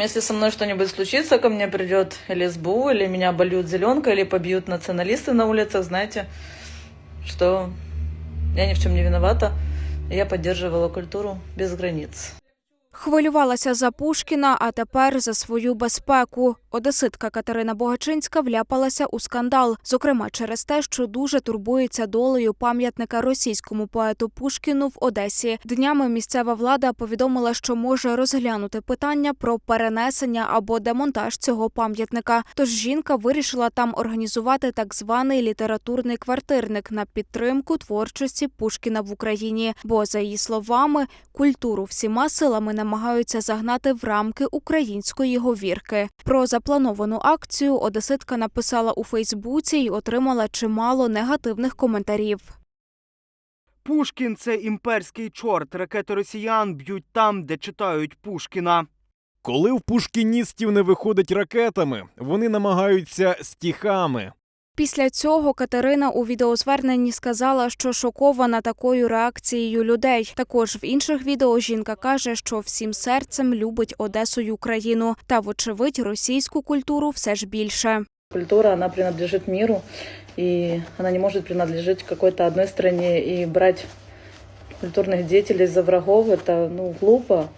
Если со мной что-нибудь случится, ко мне придет или СБУ, или меня обольют зеленкой, или побьют националисты на улицах, знаете, что я ни в чем не виновата. Я поддерживала культуру без границ. Хвилювалася за Пушкіна, а тепер за свою безпеку. Одеситка Катерина Богачинська вляпалася у скандал, зокрема через те, що дуже турбується долею пам'ятника російському поету Пушкіну в Одесі. Днями місцева влада повідомила, що може розглянути питання про перенесення або демонтаж цього пам'ятника. Тож жінка вирішила там організувати так званий літературний квартирник на підтримку творчості Пушкіна в Україні. Бо, за її словами, культуру всіма силами намагаються загнати в рамки української говірки. Про заплановану акцію одеситка написала у Фейсбуці і отримала чимало негативних коментарів. Пушкін це імперський чорт. Ракети росіян б'ють там, де читають Пушкіна. Коли в пушкіністів не виходить ракетами, вони намагаються стіхами. Після цього Катерина у відеозверненні сказала, що шокована такою реакцією людей. Також в інших відео жінка каже, що всім серцем любить Одесу й Україну, та, вочевидь, російську культуру все ж більше. Культура, она принадлежит миру, и она не может принадлежать какой-то одной стране. И брать культурных деятелей за врагов, это ну, глупо.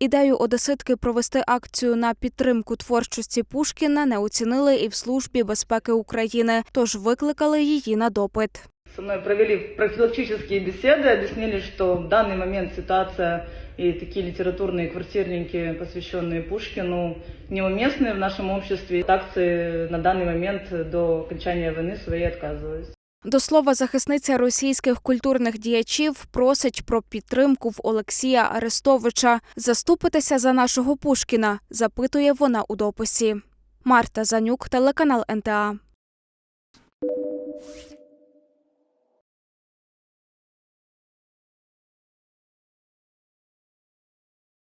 Ідею одеситки провести акцію на підтримку творчості Пушкіна не оцінили і в службі безпеки України, тож викликали її на допит. Со мной провели профилактические беседы, объяснили, что в данный момент ситуация и такие литературные квартирники, посвященные Пушкину, неуместны в нашем обществе. От акции на данный момент до окончания войны своей отказываюсь. До слова, захисниця російських культурних діячів просить про підтримку в Олексія Арестовича. Заступитися за нашого Пушкіна, запитує вона у дописі. Марта Занюк, телеканал НТА.